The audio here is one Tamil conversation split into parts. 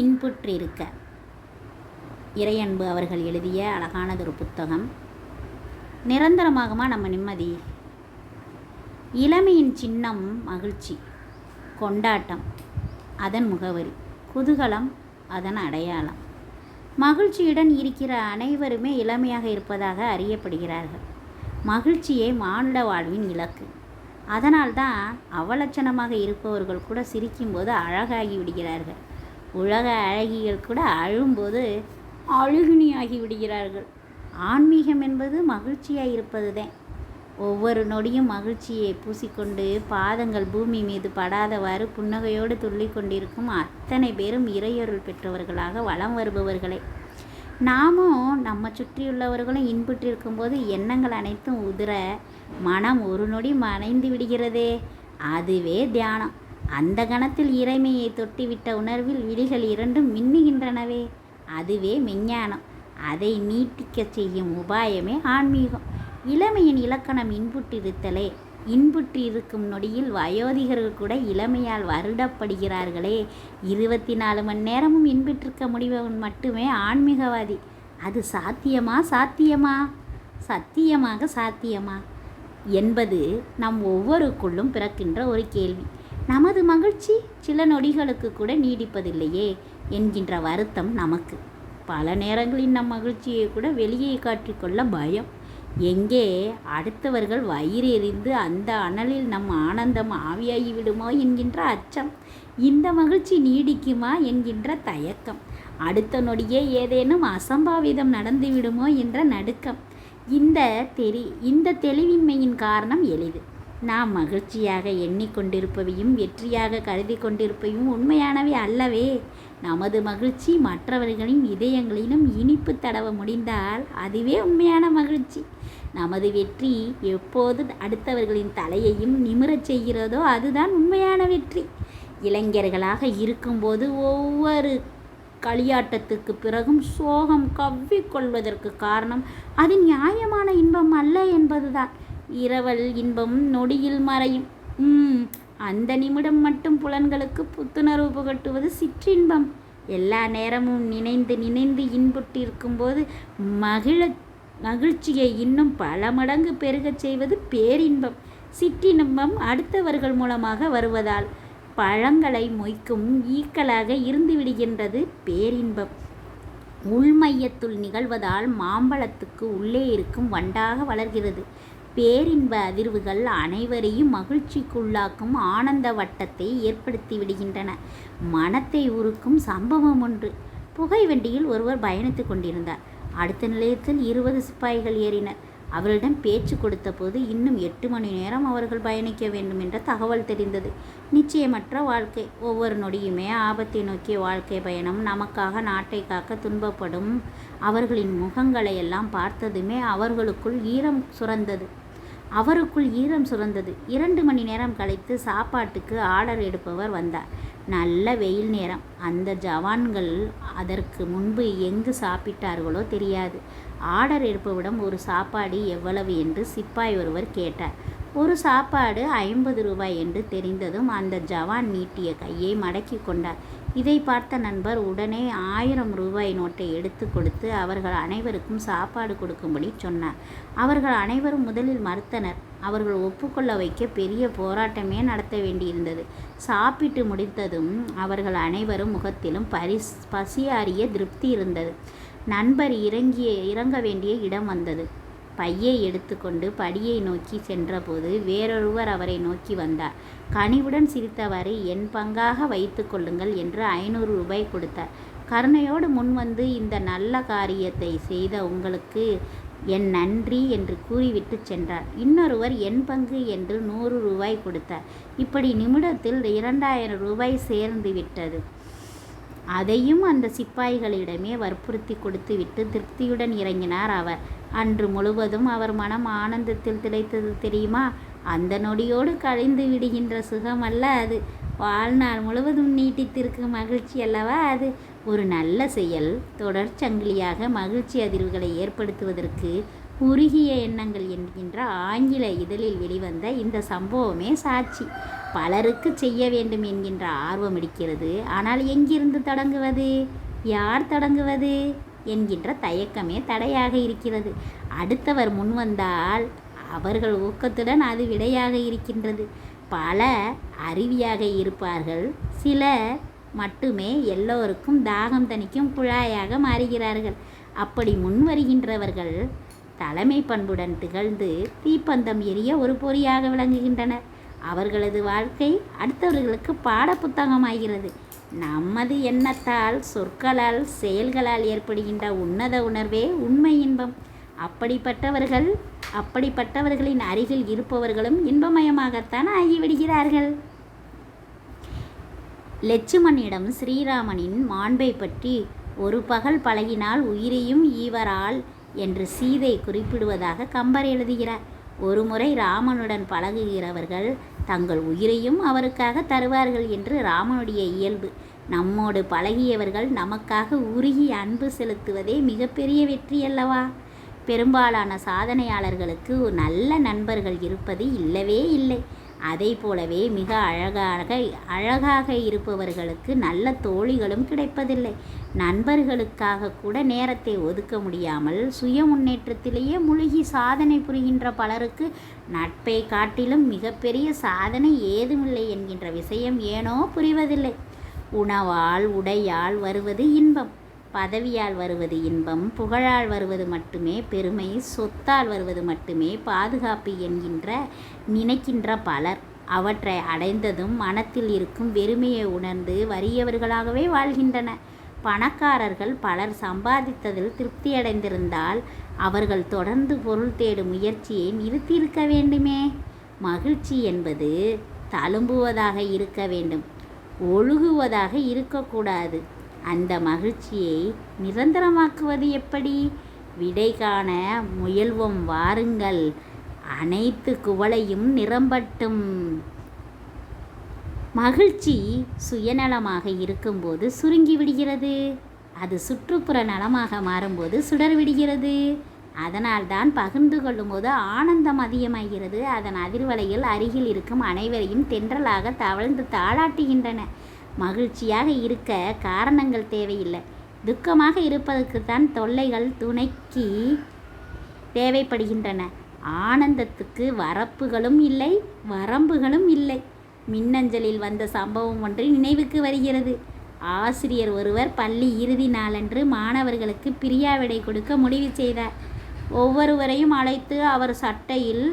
இன்புற்றிருக்க இறையன்பு அவர்கள் எழுதிய அழகானதொரு புத்தகம். நிரந்தரமாகமா நம்ம நிம்மதி? இளமையின் சின்னம் மகிழ்ச்சி கொண்டாட்டம் அதன் முகவரி குதூகலம் அதன் அடையாளம். மகிழ்ச்சியுடன் இருக்கிற அனைவருமே இளமையாக இருப்பதாக அறியப்படுகிறார்கள். மகிழ்ச்சியே மானுட வாழ்வின் இலக்கு. அதனால்தான் அவலட்சணமாக இருப்பவர்கள் கூட சிரிக்கும்போது அழகாகி விடுகிறார்கள். உலக அழகிகள் கூட அழும்போது அழுகினியாகி விடுகிறார்கள். ஆன்மீகம் என்பது மகிழ்ச்சியாக இருப்பது தான் ஒவ்வொரு நொடியும் மகிழ்ச்சியை பூசிக்கொண்டு பாதங்கள் பூமி மீது படாதவாறு புன்னகையோடு துள்ளி கொண்டிருக்கும் அத்தனை பேரும் இறையொருள் பெற்றவர்களாக வலம் வருபவர்களே. நாமும் நம்ம சுற்றியுள்ளவர்களும் இன்புற்றிருக்கும் போது எண்ணங்கள் அனைத்தும் உதிர மனம் ஒரு நொடி மறைந்து விடுகிறதே. அதுவே தியானம். அந்த கணத்தில் இறைமையை தொட்டிவிட்ட உணர்வில் விழிகள் இரண்டும் மின்னுகின்றனவே. அதுவே மெஞ்ஞானம். அதை நீட்டிக்கச் செய்யும் உபாயமே ஆன்மீகம். இளமையின் இலக்கணம் இன்புற்றிருத்தலே. இன்புற்று இருக்கும் நொடியில் வயோதிகர்கள் கூட இளமையால் வருடப்படுகிறார்களே. இருபத்தி நாலு மணி நேரமும் இன்புற்றிருக்க முடிபவன் மட்டுமே ஆன்மீகவாதி. அது சாத்தியமா சாத்தியமா? சத்தியமாக சாத்தியமா? என்பது நம் ஒவ்வொருக்குள்ளும் பிறக்கின்ற ஒரு கேள்வி. நமது மகிழ்ச்சி சில நொடிகளுக்கு கூட நீடிப்பதில்லையே என்கின்ற வருத்தம் நமக்கு. பல நேரங்களில் நம் மகிழ்ச்சியை கூட வெளியே காட்டிக்கொள்ள பயம். எங்கே அடுத்தவர்கள் வயிறு எறிந்து அந்த அனலில் நம் ஆனந்தம் ஆவியாகி விடுமோ என்கின்ற அச்சம். இந்த மகிழ்ச்சி நீடிக்குமா என்கின்ற தயக்கம். அடுத்த நொடியே ஏதேனும் அசம்பாவிதம் நடந்துவிடுமோ என்ற நடுக்கம். இந்த தெரி இந்த தெளிவின்மையின் காரணம் எளிது. நாம் மகிழ்ச்சியாக எண்ணிக்கொண்டிருப்பவையும் வெற்றியாக கருதி கொண்டிருப்பவையும் உண்மையானவை அல்லவே. நமது மகிழ்ச்சி மற்றவர்களின் இதயங்களிலும் இனிப்பு தடவ முடிந்தால் அதுவே உண்மையான மகிழ்ச்சி. நமது வெற்றி எப்போது அடுத்தவர்களின் தலையையும் நிமிரச் செய்கிறதோ அதுதான் உண்மையான வெற்றி. இளைஞர்களாக இருக்கும்போது ஒவ்வொரு களியாட்டத்துக்கு பிறகும் சோகம் கவ்விக்கொள்வதற்கு காரணம் அது நியாயமான இன்பம் அல்ல என்பதுதான். இரவல் இன்பம் நொடியில் மறையும். உம் அந்த நிமிடம் மட்டும் புலன்களுக்கு புத்துணர்வு புகட்டுவது சிற்றின்பம். எல்லா நேரமும் நினைந்து நினைந்து இன்புற்றிருக்கும்போது மகிழ மகிழ்ச்சியை இன்னும் பல மடங்கு பெருகச் செய்வது பேரின்பம். சிற்றின்பம் அடுத்தவர்கள் மூலமாக வருவதால் பழங்களை மொய்க்கும் ஈக்களாக இருந்து விடுகின்றது பேரின்பம். உள்மையத்துள் நிகழ்வதால் மாம்பழத்துக்கு உள்ளே இருக்கும் வண்டாக வளர்கிறது. பேரின்ப அதிர்வுகள் அனைவரையும் மகிழ்ச்சிக்குள்ளாக்கும் ஆனந்த வட்டத்தை ஏற்படுத்தி விடுகின்றன. மனத்தை உருக்கும் சம்பவம் ஒன்று. புகை வண்டியில் ஒருவர் பயணித்து கொண்டிருந்தார். அடுத்த நிலையத்தில் இருபது சிப்பாய்கள் ஏறினர். அவரிடம் பேச்சு கொடுத்தபோது இன்னும் எட்டு மணி நேரம் அவர்கள் பயணிக்க வேண்டும் என்ற தகவல் தெரிந்தது. நிச்சயமற்ற வாழ்க்கை. ஒவ்வொரு நொடியுமே ஆபத்தை நோக்கிய வாழ்க்கை பயணம் நமக்காக நாட்டை காக்க துன்பப்படும். அவர்களின் முகங்களை எல்லாம் பார்த்ததுமே அவர்களுக்குள் ஈரம் சுரந்தது. அவருக்குள் ஈரம் சுரந்தது. இரண்டு மணி நேரம் கழித்து சாப்பாட்டுக்கு ஆர்டர் எடுப்பவர் வந்தார். நல்ல வெயில் நேரம். அந்த ஜவான்கள் அதற்கு முன்பு எங்கு சாப்பிட்டார்களோ தெரியாது. ஆர்டர் எடுப்பவிடம் ஒரு சாப்பாடு எவ்வளவு என்று சிப்பாய் ஒருவர் கேட்டார். ஒரு சாப்பாடு ஐம்பது ரூபாய் என்று தெரிந்ததும் அந்த ஜவான் நீட்டிய கையை மடக்கி கொண்டார். இதை பார்த்த நண்பர் உடனே ஆயிரம் ரூபாய் நோட்டை எடுத்து கொடுத்து அவர்கள் அனைவருக்கும் சாப்பாடு கொடுக்கும்படி சொன்னார். அவர்கள் அனைவரும் முதலில் மறுத்தனர். அவர்கள் ஒப்புக்கொள்ள வைக்க பெரிய போராட்டமே நடத்த வேண்டியிருந்தது. சாப்பிட்டு முடித்ததும் அவர்கள் அனைவரும் முகத்திலும் பரிஸ் பசியாறிய திருப்தி இருந்தது. நண்பர் இறங்கிய இறங்க வேண்டிய இடம் வந்தது. பையை எடுத்துக்கொண்டு படியை நோக்கி சென்றபோது வேறொருவர் அவரை நோக்கி வந்தார். கனிவுடன் சிரித்தவாறு என் பங்காக வைத்து கொள்ளுங்கள் என்று ஐநூறு ரூபாய் கொடுத்தார். கருணையோடு முன்வந்து இந்த நல்ல காரியத்தை செய்த உங்களுக்கு என் நன்றி என்று கூறிவிட்டு சென்றார். இன்னொருவர் என் பங்கு என்று நூறு ரூபாய் கொடுத்தார். இப்படி நிமிடத்தில் இரண்டாயிரம் ரூபாய் சேர்ந்து விட்டது. அதையும் அந்த சிப்பாய்களிடமே வற்புறுத்தி கொடுத்துவிட்டு திருப்தியுடன் இறங்கினார் அவர். அன்று முழுவதும் அவர் மனம் ஆனந்தத்தில் திளைத்தது தெரியுமா? அந்த நொடியோடு கழிந்து விடுகின்ற சுகம் அல்ல அது. வாழ்நாள் முழுவதும் நீட்டித்திருக்கும் மகிழ்ச்சி அல்லவா அது? ஒரு நல்ல செயல் தொடர் சங்கிலியாக மகிழ்ச்சி அதிர்வுகளை ஏற்படுத்துவதற்கு குறுகிய எண்ணங்கள் என்கின்ற ஆங்கில இதழில் வெளிவந்த இந்த சம்பவமே சாட்சி. பலருக்கு செய்ய வேண்டும் என்கின்ற ஆர்வம் இருக்கிறது. ஆனால் எங்கிருந்து தொடங்குவது? யார் தொடங்குவது? என்கின்ற தயக்கமே தடையாக இருக்கிறது. அடுத்தவர் முன்வந்தால் அவர்கள் ஊக்கத்துடன் அது விடையாக இருக்கின்றது. பல அருவியாக இருப்பார்கள். சில மட்டுமே எல்லோருக்கும் தாகம் தணிக்கும் குழாயாக மாறுகிறார்கள். அப்படி முன் வருகின்றவர்கள் தலைமை பண்புடன் திகழ்ந்து தீப்பந்தம் எரிய ஒரு பொறியாக விளங்குகின்றனர். அவர்களது வாழ்க்கை அடுத்தவர்களுக்கு பாட புத்தகமாகிறது நமது எண்ணத்தால் சொற்களால் செயல்களால் ஏற்படுகின்ற உன்னத உணர்வே உண்மை இன்பம். அப்படிப்பட்டவர்கள் அப்படிப்பட்டவர்களின் அருகில் இருப்பவர்களும் இன்பமயமாகத்தான் ஆகிவிடுகிறார்கள். லட்சுமணியிடம் ஸ்ரீராமனின் மாண்பை பற்றி ஒரு பகல் பழகினால் உயிரையும் ஈவரால் என்று சீதை குறிப்பிடுவதாக கம்பர் எழுதுகிறார். ஒருமுறை ராமனுடன் பழகுகிறவர்கள் தங்கள் உயிரையும் அவருக்காக தருவார்கள் என்று ராமனுடைய இயல்பு. நம்மோடு பழகியவர்கள் நமக்காக உருகி அன்பு செலுத்துவதே மிகப்பெரிய வெற்றி அல்லவா? பெரும்பாலான சாதனையாளர்களுக்கு நல்ல நண்பர்கள் இருப்பது இல்லவே இல்லை. அதை போலவே மிக அழகாக அழகாக இருப்பவர்களுக்கு நல்ல தோழிகளும் கிடைப்பதில்லை. நண்பர்களுக்காக கூட நேரத்தை ஒதுக்க முடியாமல் சுய முன்னேற்றத்திலேயே முழுகி சாதனை புரிகின்ற பலருக்கு நட்பை காட்டிலும் மிகப்பெரிய சாதனை ஏதுமில்லை என்கின்ற விஷயம் ஏனோ புரிவதில்லை. உணவால் உடையால் வருவது இன்பம். பதவியால் வருவது இன்பம் புகழால் வருவது மட்டுமே பெருமை சொத்தால் வருவது மட்டுமே பாதுகாப்பு என்கின்ற நினைக்கின்ற பலர். அவற்றை அடைந்ததும் மனத்தில் இருக்கும் வெறுமையை உணர்ந்து வறியவர்களாகவே வாழ்கின்றன. பணக்காரர்கள் பலர் சம்பாதித்ததில் திருப்தியடைந்திருந்தால் அவர்கள் தொடர்ந்து பொருள் தேடும் முயற்சியை நிறுத்தியிருக்க வேண்டுமே. மகிழ்ச்சி என்பது தழும்புவதாக இருக்க வேண்டும். ஒழுகுவதாக இருக்கக்கூடாது. அந்த மகிழ்ச்சியை நிரந்தரமாக்குவது எப்படி? விடை காண முயல்வோம் வாருங்கள். அனைத்து குவளையும் நிரம்பட்டும். மகிழ்ச்சி சுயநலமாக இருக்கும்போது சுருங்கி விடுகிறது. அது சுற்றுப்புற நலமாக மாறும்போது சுடர் விடுகிறது. அதனால்தான் பகிர்ந்து கொள்ளும்போது ஆனந்தம் அதிகமாகிறது. அதன் அதிர்வலையில் அருகில் இருக்கும் அனைவரையும் தென்றலாக தவழ்ந்து தாளாட்டுகின்றன. மகிழ்ச்சியாக இருக்க காரணங்கள் தேவையில்லை. துக்கமாக இருப்பதற்குத்தான் தொல்லைகள் துணைக்கு தேவைப்படுகின்றன. ஆனந்தத்துக்கு வரப்புகளும் இல்லை வரம்புகளும் இல்லை. மின்னஞ்சலில் வந்த சம்பவம் ஒன்று நினைவுக்கு வருகிறது. ஆசிரியர் ஒருவர் பள்ளி இறுதி நாளன்று மாணவர்களுக்கு பிரியாவிடை கொடுக்க முடிவு செய்தார். ஒவ்வொருவரையும் அழைத்து அவர் சட்டையில்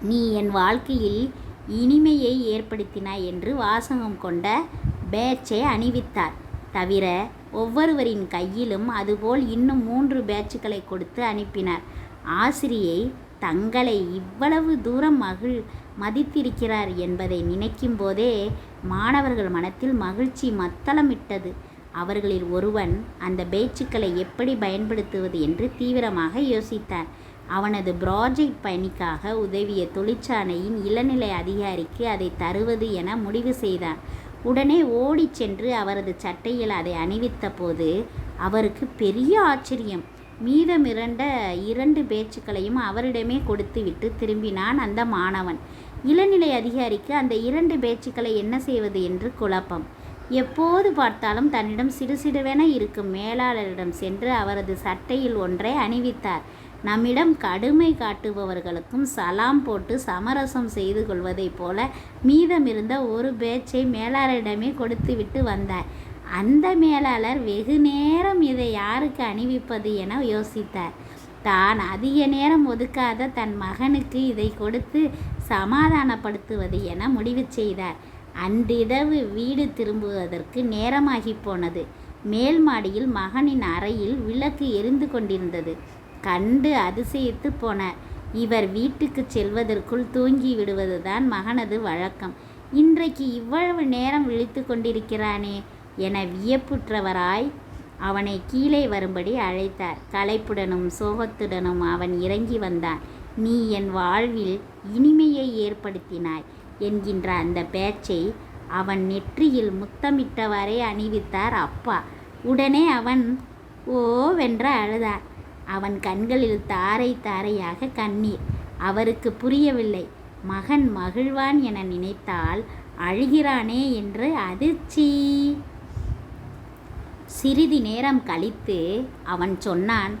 நீ என் வாழ்க்கையில் இனிமையை ஏற்படுத்தினாய் என்று வாசகம் கொண்ட பேட்சை அணிவித்தார். தவிர ஒவ்வொருவரின் கையிலும் அதுபோல் இன்னும் மூன்று பேட்சுகளை கொடுத்து அனுப்பினார். ஆசிரியை தங்களை இவ்வளவு தூரம் மகிழ் மதித்திருக்கிறார் என்பதை நினைக்கும் போதே மாணவர்கள் மனத்தில் மகிழ்ச்சி மத்தளமிட்டது. அவர்களில் ஒருவன் அந்த பேச்சுக்களை எப்படி பயன்படுத்துவது என்று தீவிரமாக யோசித்தான் அவனது ப்ராஜெக்ட் பணிக்காக உதவிய தொழிற்சாலையின் இளநிலை அதிகாரிக்கு அதை தருவது என முடிவு செய்தான். உடனே ஓடிச் சென்று அவரது சட்டையில் அதை அணிவித்த போது அவருக்கு பெரிய ஆச்சரியம். மீதமிரண்ட இரண்டு பேச்சுக்களையும் அவரிடமே கொடுத்துவிட்டு திரும்பினான் அந்த மாணவன். இளநிலை அதிகாரிக்கு அந்த இரண்டு பேச்சுக்களை என்ன செய்வது என்று குழப்பம். எப்போது பார்த்தாலும் தன்னிடம் சிடுசிடுவென இருக்கும் மேலாளரிடம் சென்று அவரது சட்டையில் ஒன்றை அணிவித்தார். நம்மிடம் கடுமை காட்டுபவர்களுக்கும் சலாம் போட்டு சமரசம் செய்து கொள்வதைப் போல மீதமிருந்த ஒரு பேச்சை மேலாளரிடமே கொடுத்துவிட்டு வந்தார். அந்த மேலாளர் வெகு நேரம் இதை யாருக்கு அணிவிப்பது என யோசித்தார். தான் அதிக நேரம் ஒதுக்காத தன் மகனுக்கு இதை கொடுத்து சமாதானப்படுத்துவது என முடிவு செய்தார். அன்றிரவு வீடு திரும்புவதற்கு நேரமாகி போனது. மேல் மாடியில் மகனின் அறையில் விளக்கு எரிந்து கொண்டிருந்தது. கண்டு அதிசயித்து போனார் இவர் வீட்டுக்கு செல்வதற்குள் தூங்கி விடுவதுதான் மகனது வழக்கம். இன்றைக்கு இவ்வளவு நேரம் விழித்து கொண்டிருக்கிறானே என வியப்புற்றவராய் அவனை கீழே வரும்படி அழைத்தார். களைப்புடனும் சோகத்துடனும் அவன் இறங்கி வந்தான். நீ என் வாழ்வில் இனிமையை ஏற்படுத்தினாய் என்கின்ற அந்த பேச்சை அவன் நெற்றியில் முத்தமிட்டவாறே அணிவித்தார் அப்பா. உடனே அவன் ஓ வென்று அழுதார். அவன் கண்களில் தாரை தாரையாக கண்ணீர். அவருக்கு புரியவில்லை. மகன் மகிழ்வான் என நினைத்தால் அழுகிறானே என்று அதிர்ச்சி. சிறிது நேரம் கழித்து அவன் சொன்னான்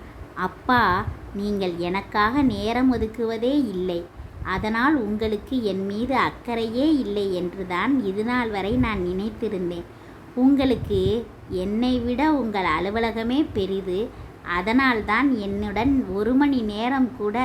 அப்பா நீங்கள் எனக்காக நேரம் ஒதுக்குவதே இல்லை. அதனால் உங்களுக்கு என் மீது அக்கறையே இல்லை என்றுதான் இதுநாள் வரை நான் நினைத்திருந்தேன். உங்களுக்கு என்னை விட உங்கள் அலுவலகமே பெரிது. அதனால்தான் என்னுடன் ஒரு மணி நேரம் கூட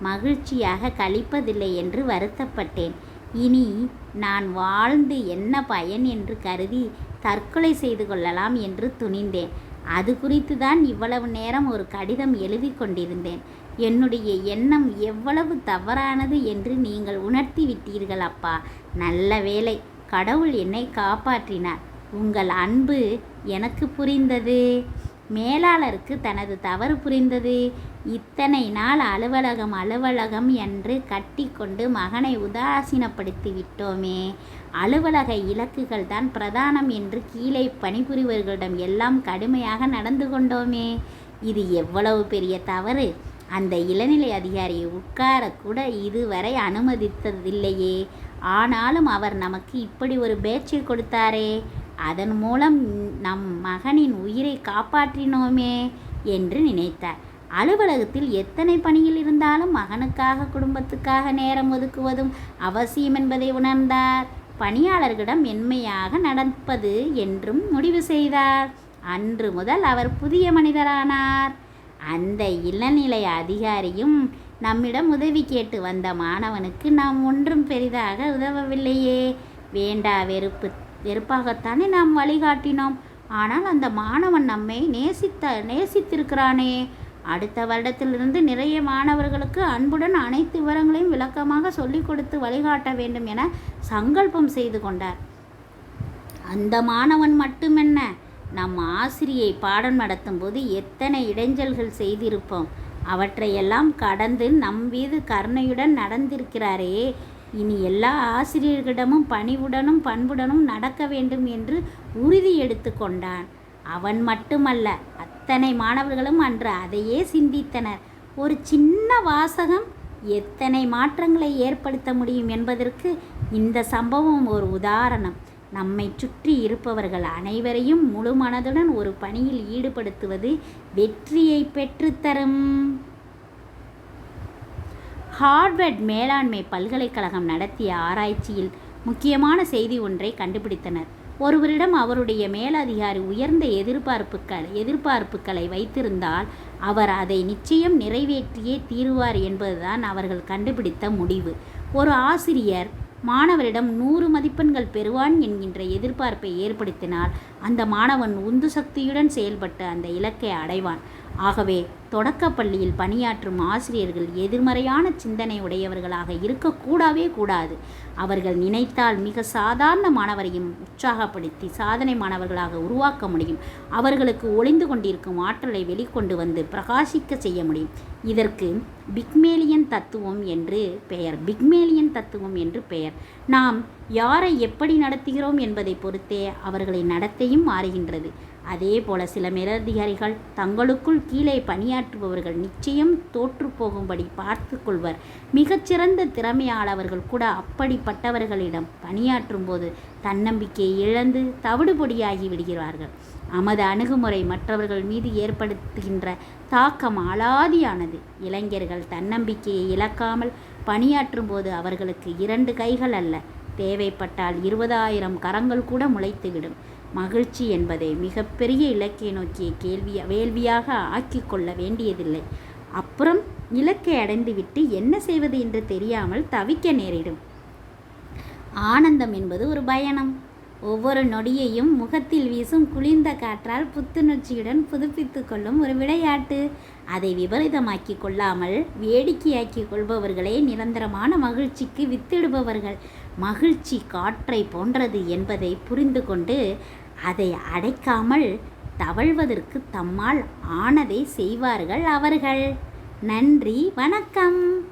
மகிழ்ச்சியாக கழிப்பதில்லை என்று வருத்தப்பட்டேன். இனி நான் வாழ்ந்து என்ன பயன் என்று கருதி தற்கொலை செய்து கொள்ளலாம் என்று துணிந்தேன். அது குறித்து தான் இவ்வளவு நேரம் ஒரு கடிதம் எழுதி கொண்டிருந்தேன். என்னுடைய எண்ணம் எவ்வளவு தவறானது என்று நீங்கள் உணர்த்தி விட்டீர்கள் அப்பா. நல்ல வேலை கடவுள் என்னை காப்பாற்றினார். உங்கள் அன்பு எனக்கு புரிந்தது. மேலாளருக்கு தனது தவறு புரிந்தது. இத்தனை நாள் அலுவலகம் அலுவலகம் என்று கட்டிக்கொண்டு மகனை உதாசீனப்படுத்தி விட்டோமே. அலுவலக இலக்குகள் தான் பிரதானம் என்று கீழே பணிபுரிவர்களிடம் எல்லாம் கடுமையாக நடந்து கொண்டோமே. இது எவ்வளவு பெரிய தவறு? அந்த இளநிலை அதிகாரியை உட்காரக்கூட இதுவரை அனுமதித்ததில்லையே. ஆனாலும் அவர் நமக்கு இப்படி ஒரு பேச்சை கொடுத்தாரே. அதன் மூலம் நம் மகனின் உயிரை காப்பாற்றினோமே என்று நினைத்தார். அலுவலகத்தில் எத்தனை பணியில் இருந்தாலும் மகனுக்காக குடும்பத்துக்காக நேரம் ஒதுக்குவதும் அவசியம் என்பதை உணர்ந்தார். பணியாளர்களிடம் மென்மையாக நடப்பது என்றும் முடிவு செய்தார். அன்று முதல் அவர் புதிய மனிதரானார். அந்த இளநிலை அதிகாரியும் நம்மிடம் உதவி கேட்டு வந்த மாணவனுக்கு நாம் ஒன்றும் பெரிதாக உதவவில்லையே. வேண்டா வெறுப்பு வெறுப்பாகத்தானே நாம் வழிகாட்டினோம். ஆனால் அந்த மாணவன் நம்மை நேசித்த நேசித்திருக்கிறானே. அடுத்த வருடத்திலிருந்து நிறைய மாணவர்களுக்கு அன்புடன் அனைத்து விவரங்களையும் விளக்கமாக சொல்லிக் கொடுத்து வழிகாட்ட வேண்டும் என சங்கல்பம் செய்து கொண்டார். அந்த மாணவன் மட்டுமென்ன நம் ஆசிரியை பாடம் நடத்தும் போது எத்தனை இடைஞ்சல்கள் செய்திருப்போம். அவற்றையெல்லாம் கடந்து நம் மீது கருணையுடன் நடந்திருக்கிறாரே. இனி எல்லா ஆசிரியர்களிடமும் பணிவுடனும் பண்புடனும் நடக்க வேண்டும் என்று உறுதி எடுத்து கொண்டான். அவன் மட்டுமல்ல அத்தனை மாணவர்களும் அன்று அதையே சிந்தித்தனர். ஒரு சின்ன வாசகம் எத்தனை மாற்றங்களை ஏற்படுத்த முடியும் என்பதற்கு இந்த சம்பவம் ஒரு உதாரணம். நம்மை சுற்றி இருப்பவர்கள் அனைவரையும் முழு மனதுடன் ஒரு பணியில் ஈடுபடுத்துவது வெற்றியை பெற்றுத்தரும். ஹார்வர்ட் மேலாண்மை பல்கலைக்கழகம் நடத்திய ஆராய்ச்சியில் முக்கியமான செய்தி ஒன்றை கண்டுபிடித்தனர். ஒருவரிடம் அவருடைய மேலதிகாரி உயர்ந்த எதிர்பார்ப்புகள் எதிர்பார்ப்புகளை வைத்திருந்தால் அவர் அதை நிச்சயம் நிறைவேற்றியே தீருவார் என்பதுதான் அவர்கள் கண்டுபிடித்த முடிவு. ஒரு ஆசிரியர் மாணவரிடம் நூறு மதிப்பெண்கள் பெறுவான் என்கின்ற எதிர்பார்ப்பை ஏற்படுத்தினால் அந்த மாணவன் உந்து சக்தியுடன் செயல்பட்டு அந்த இலக்கை அடைவான். ஆகவே தொடக்கப்பள்ளியில் பணியாற்றும் ஆசிரியர்கள் எதிர்மறையான சிந்தனை உடையவர்களாக இருக்கக்கூடவே கூடாது. அவர்கள் நினைத்தால் மிக சாதாரண மாணவரையும் உற்சாகப்படுத்தி சாதனை மாணவர்களாக உருவாக்க முடியும். அவர்களுக்கு ஒளிந்து கொண்டிருக்கும் ஆற்றலை வெளிக்கொண்டு வந்து பிரகாசிக்க செய்ய முடியும். இதற்கு பிக்மேலியன் தத்துவம் என்று பெயர். பிக்மேலியன் தத்துவம் என்று பெயர். நாம் யாரை எப்படி நடத்துகிறோம் என்பதை பொறுத்தே அவர்களின் நடத்தையும் மாறுகின்றது. அதே போல சில மேலதிகாரிகள் தங்களுக்குள் கீழே பணியாற்றுபவர்கள் நிச்சயம் தோற்று போகும்படி பார்த்து கொள்வர். மிகச்சிறந்த திறமையாளவர்கள் கூட அப்படிப்பட்டவர்களிடம் பணியாற்றும் போது தன்னம்பிக்கையை இழந்து தவிடுபொடியாகி விடுகிறார்கள். நமது அணுகுமுறை மற்றவர்கள் மீது ஏற்படுத்துகின்ற தாக்கம் அலாதியானது இளைஞர்கள் தன்னம்பிக்கையை இழக்காமல் பணியாற்றும் போது அவர்களுக்கு இரண்டு கைகள் அல்ல. தேவைப்பட்டால் இருபதாயிரம் கரங்கள் கூட முளைத்துவிடும். மகிழ்ச்சி என்பதை மிகப்பெரிய இலக்கை நோக்கிய கேள்வி வேள்வியாக ஆக்கி கொள்ள வேண்டியதில்லை. அப்புறம் இலக்கை அடைந்துவிட்டு என்ன செய்வது என்று தெரியாமல் தவிக்க நேரிடும். ஆனந்தம் என்பது ஒரு பயணம். ஒவ்வொரு நொடியையும் முகத்தில் வீசும் குளிர்ந்த காற்றால் புத்துணர்ச்சியுடன் புதுப்பித்து கொள்ளும் ஒரு விளையாட்டு. அதை விபரீதமாக்கி கொள்ளாமல் வேடிக்கையாக்கி கொள்பவர்களே நிரந்தரமான மகிழ்ச்சிக்கு வித்திடுபவர்கள். மகிழ்ச்சி காற்றை போன்றது என்பதை புரிந்து கொண்டு அதை அடைக்காமல் தவழ்வதற்கு தம்மால் ஆனதை செய்வார்கள் அவர்கள். நன்றி வணக்கம்.